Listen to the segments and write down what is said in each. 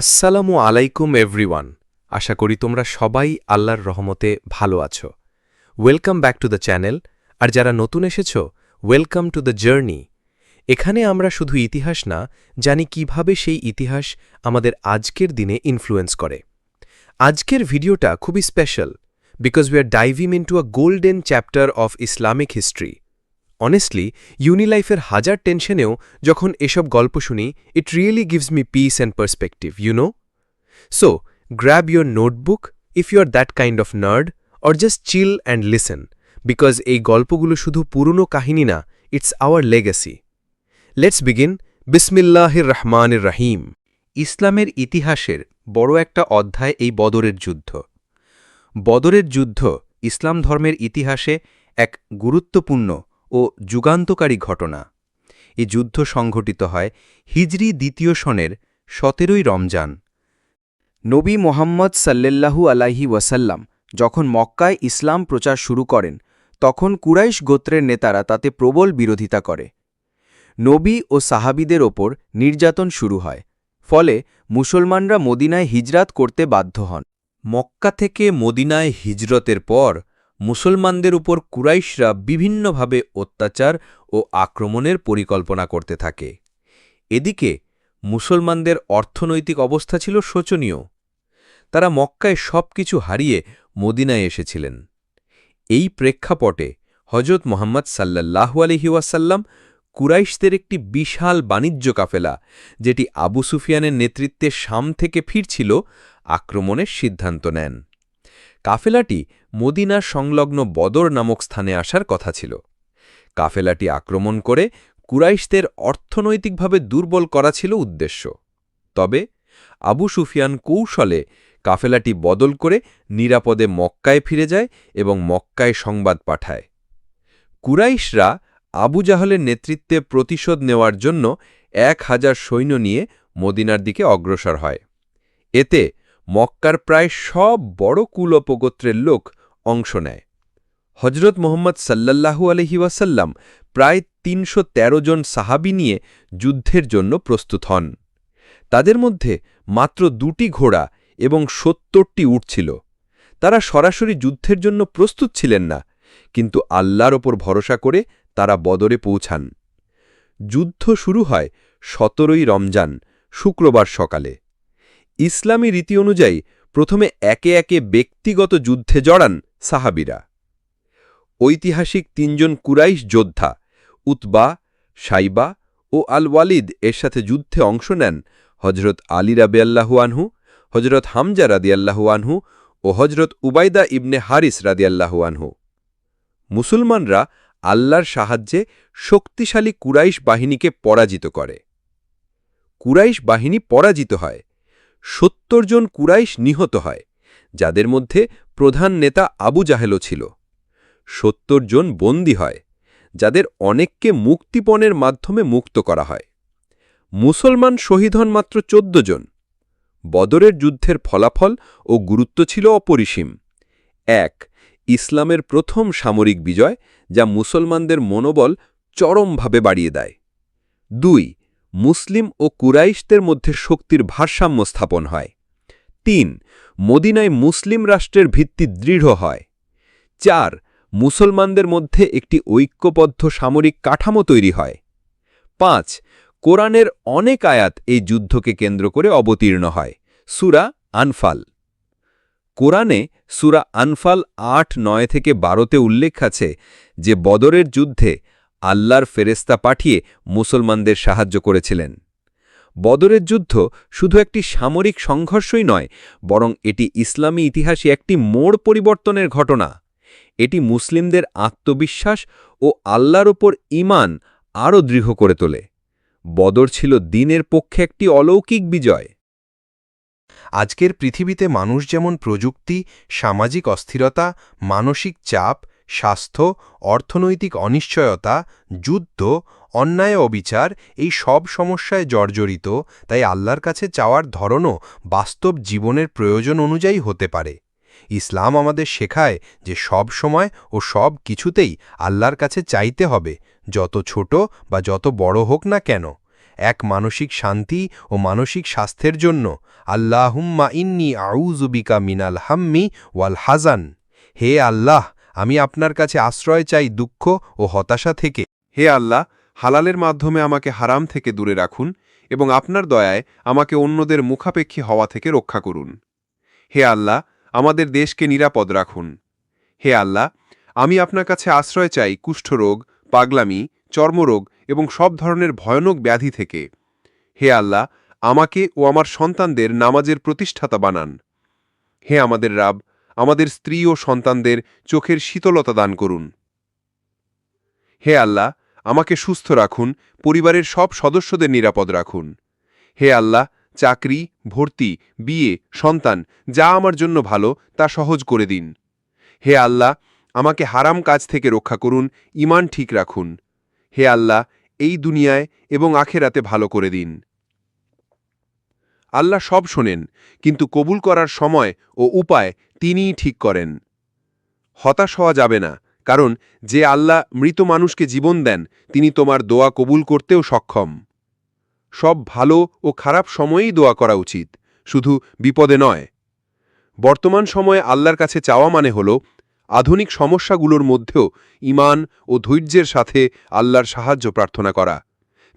আসসালামু আলাইকুম, এভরিওয়ান। আশা করি তোমরা সবাই আল্লাহর রহমতে ভালো আছো। Welcome back to the channel. আর যারা নতুন এসেছ, ওয়েলকাম টু দ্য জার্নি। এখানে আমরা শুধু ইতিহাস না, জানি কীভাবে সেই ইতিহাস আমাদের আজকের দিনে ইনফ্লুয়েন্স করে। আজকের ভিডিওটা খুবই special because we are diving into a golden chapter of Islamic history honestly ইউনিলাইফের হাজার টেনশনেও যখন এসব গল্প শুনি it really gives me peace and perspective you know so grab your notebook if you are that kind of nerd or just chill and listen because এই গল্পগুলো শুধু পুরনো কাহিনী না it's our legacy let's begin বিসমিল্লাহির রহমানির রাহিম ইসলামের ইতিহাসের বড় একটা অধ্যায় এই বদরের যুদ্ধ। বদরের যুদ্ধ ইসলাম ধর্মের ইতিহাসে এক গুরুত্বপূর্ণ ও যুগান্তকারী ঘটনা। এ যুদ্ধ সংঘটিত হয় হিজরি দ্বিতীয় সনের সতেরোই রমজান। নবী মোহাম্মদ সাল্লেল্লাহু আলাইহি ওয়াসাল্লাম যখন মক্কায় ইসলাম প্রচার শুরু করেন, তখন কুরাইশ গোত্রের নেতারা তাতে প্রবল বিরোধিতা করে। নবী ও সাহাবিদের ওপর নির্যাতন শুরু হয়, ফলে মুসলমানরা মদিনায় হিজরাত করতে বাধ্য হন। মক্কা থেকে মদিনায় হিজরতের পর মুসলমানদের উপর কুরাইশরা বিভিন্নভাবে অত্যাচার ও আক্রমণের পরিকল্পনা করতে থাকে। এদিকে, মুসলমানদের অর্থনৈতিক অবস্থা ছিল শোচনীয়। তারা মক্কায় সব কিছু হারিয়ে মদিনায় এসেছিলেন। এই প্রেক্ষাপটে হজরত মোহাম্মদ সাল্লাহু আলহিউসাল্লাম কুরাইশদের একটি বিশাল বাণিজ্য কাফেলা, যেটি আবু সুফিয়ানের নেতৃত্বে শাম থেকে ফিরছিল, আক্রমণের সিদ্ধান্ত নেন। কাফেলাটি মদিনার সংলগ্ন বদর নামক স্থানে আসার কথা ছিল। কাফেলাটি আক্রমণ করে কুরাইশদের অর্থনৈতিকভাবে দুর্বল করা ছিল উদ্দেশ্য। তবে আবু সুফিয়ান কৌশলে কাফেলাটি বদল করে নিরাপদে মক্কায় ফিরে যায় এবং মক্কায় সংবাদ পাঠায়। কুরাইশরা আবু জাহলের নেতৃত্বে প্রতিশোধ নেওয়ার জন্য এক হাজার সৈন্য নিয়ে মদিনার দিকে অগ্রসর হয়। এতে মক্কার প্রায় সব বড় কুলোপগোত্রের লোক অংশ নেয়। হজরত মোহাম্মদ সাল্লাল্লাহু আলহি ওয়াসাল্লাম প্রায় তিনশো তেরো জন সাহাবি নিয়ে যুদ্ধের জন্য প্রস্তুত হন। তাদের মধ্যে মাত্র দুটি ঘোড়া এবং সত্তরটি উঠ ছিল। তারা সরাসরি যুদ্ধের জন্য প্রস্তুত ছিলেন না, কিন্তু আল্লাহর ওপর ভরসা করে তারা বদরে পৌঁছান। যুদ্ধ শুরু হয় সতেরোই রমজান, শুক্রবার সকালে। ইসলামী রীতি অনুযায়ী প্রথমে একে একে ব্যক্তিগত যুদ্ধে জড়ান সাহাবিরা। ঐতিহাসিক তিনজন কুরাইশ যোদ্ধা, উতবা, সাইবা ও আল ওয়ালিদ এর সাথে যুদ্ধে অংশ নেন হজরত আলী রাবিয়াল্লাহু আনহু হজরত হামজা আনহু ও হজরত উবাইদা ইবনে হারিস আনহু। মুসলমানরা আল্লাহর সাহায্যে শক্তিশালী কুরাইশ বাহিনীকে পরাজিত করে। কুরাইশ বাহিনী পরাজিত হয় সত্তর জন কুরাইশ নিহত হয়, যাদের মধ্যে প্রধান নেতা আবু জাহেলও ছিল। সত্তর জন বন্দী হয়, যাদের অনেককে মুক্তিপণের মাধ্যমে মুক্ত করা হয়। মুসলমান শহীদ হন মাত্র চোদ্দ জন। বদরের যুদ্ধের ফলাফল ও গুরুত্ব ছিল অপরিসীম। এক, ইসলামের প্রথম সামরিক বিজয়, যা মুসলমানদের মনোবল চরমভাবে বাড়িয়ে দেয়। দুই মুসলিম ও কুরাইশদের মধ্যে শক্তির ভারসাম্য স্থাপন হয়। তিন, মদিনায় মুসলিম রাষ্ট্রের ভিত্তি দৃঢ় হয়। চার, মুসলমানদের মধ্যে একটি ঐক্যবদ্ধ সামরিক কাঠামো তৈরি হয়। পাঁচ, কোরআনের অনেক আয়াত এই যুদ্ধকে কেন্দ্র করে অবতীর্ণ হয়। সুরা আনফাল। কোরআনে সুরা আনফাল আট, নয় থেকে বারোতে উল্লেখ আছে যে বদরের যুদ্ধে আল্লাহর ফেরেস্তা পাঠিয়ে মুসলমানদের সাহায্য করেছিলেন। বদরের যুদ্ধ শুধু একটি সামরিক সংঘর্ষই নয়, বরং এটি ইসলামী ইতিহাসে একটি মোড় পরিবর্তনের ঘটনা। এটি মুসলিমদের আত্মবিশ্বাস ও আল্লাহর ওপর ইমান আরও দৃঢ় করে তোলে। বদর ছিল দিনের পক্ষে একটি অলৌকিক বিজয়। আজকের পৃথিবীতে মানুষ যেমন প্রযুক্তি, সামাজিক অস্থিরতা, মানসিক চাপ স্বাস্থ্য, অর্থনৈতিক অনিশ্চয়তা, যুদ্ধ, অন্যায় অবিচার এই সব সমস্যায় জর্জরিত, তাই আল্লাহর কাছে চাওয়ার ধরনও বাস্তব জীবনের প্রয়োজন অনুযায়ী হতে পারে। ইসলাম আমাদের শেখায় যে সব সময় ও সব কিছুতেই আল্লাহর কাছে চাইতে হবে, যত ছোট বা যত বড় হোক না কেন। এক মানসিক শান্তি ও মানসিক স্বাস্থ্যের জন্য আল্লাহুম্মা ইন্নি আউজুবিকা মিনাল হাম্মি ওয়াল হাজান হে আল্লাহ আমি আপনার কাছে আশ্রয় চাই দুঃখ ও হতাশা থেকে। হে আল্লাহ, হালালের মাধ্যমে আমাকে হারাম থেকে দূরে রাখুন এবং আপনার দয়ায় আমাকে অন্যদের মুখাপেক্ষী হওয়া থেকে রক্ষা করুন। হে আল্লাহ, আমাদের দেশকে নিরাপদ রাখুন। হে আল্লাহ, আমি আপনার কাছে আশ্রয় চাই কুষ্ঠরোগ, পাগলামি, চর্মরোগ এবং সব ধরনের ভয়ানক ব্যাধি থেকে। হে আল্লাহ, আমাকে ও আমার সন্তানদের নামাজের প্রতিষ্ঠাতা বানান। হে আমাদের রাব আমাদের স্ত্রী ও সন্তানদের চোখের শীতলতা দান করুন। হে আল্লাহ, আমাকে সুস্থ রাখুন, পরিবারের সব সদস্যদের নিরাপদ রাখুন। হে আল্লাহ, চাকরি, ভর্তি, বিয়ে, সন্তান, যা আমার জন্য ভালো, তা সহজ করে দিন। হে আল্লাহ, আমাকে হারাম কাজ থেকে রক্ষা করুন ইমান ঠিক রাখুন। হে আল্লাহ, এই দুনিয়ায় এবং আখেরাতে ভালো করে দিন। আল্লাহ সব শোনেন, কিন্তু কবুল করার সময় ও উপায় তিনিই ঠিক করেন। হতাশ হওয়া যাবে না, কারণ যে আল্লাহ মৃত মানুষকে জীবন দেন, তিনি তোমার দোয়া কবুল করতেও সক্ষম। সব ভালো ও খারাপ সময়েই দোয়া করা উচিত, শুধু বিপদে নয়। বর্তমান সময়ে আল্লাহর কাছে চাওয়া মানে হল, আধুনিক সমস্যাগুলোর মধ্যেও ইমান ও ধৈর্যের সাথে আল্লাহর সাহায্য প্রার্থনা করা।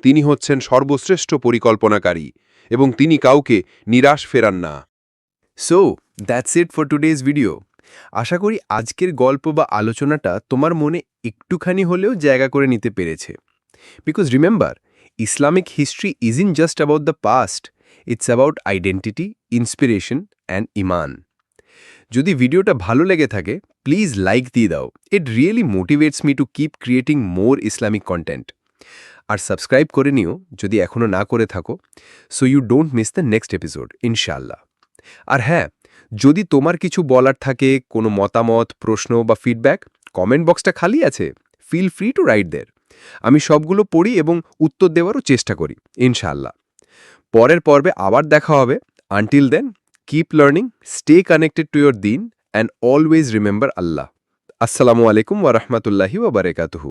তিনি হচ্ছেন সর্বশ্রেষ্ঠ পরিকল্পনাকারী। এবং তিনি কাউকে নিরাশ ফেরান না। So that's it for today's video আশা করি আজকের গল্প বা আলোচনাটা তোমার মনে একটুখানি হলেও জায়গা করে নিতে পেরেছে। Because remember Islamic history is in just about the past it's about identity inspiration and ইমান যদি ভিডিওটা ভালো লেগে থাকে প্লিজ লাইক দিয়ে দাও। It really motivates me to keep creating more Islamic content R subscribe করে নিও যদি এখনও না করে থাকো so you don't miss the next episode ইনশাল্লাহ আর হ্যাঁ যদি তোমার কিছু বলার থাকে, কোনো মতামত, প্রশ্ন বা ফিডব্যাক কমেন্ট বক্সটা খালি আছে feel free to write there আমি সবগুলো পড়ি এবং উত্তর দেওয়ারও চেষ্টা করি ইনশাল্লাহ পরের পর্বে আবার দেখা হবে। Until then keep learning stay connected to your দিন অ্যান্ড অলওয়েজ রিমেম্বার আল্লাহ আসসালামু আলাইকুম ওয়া বারাকাতুহু।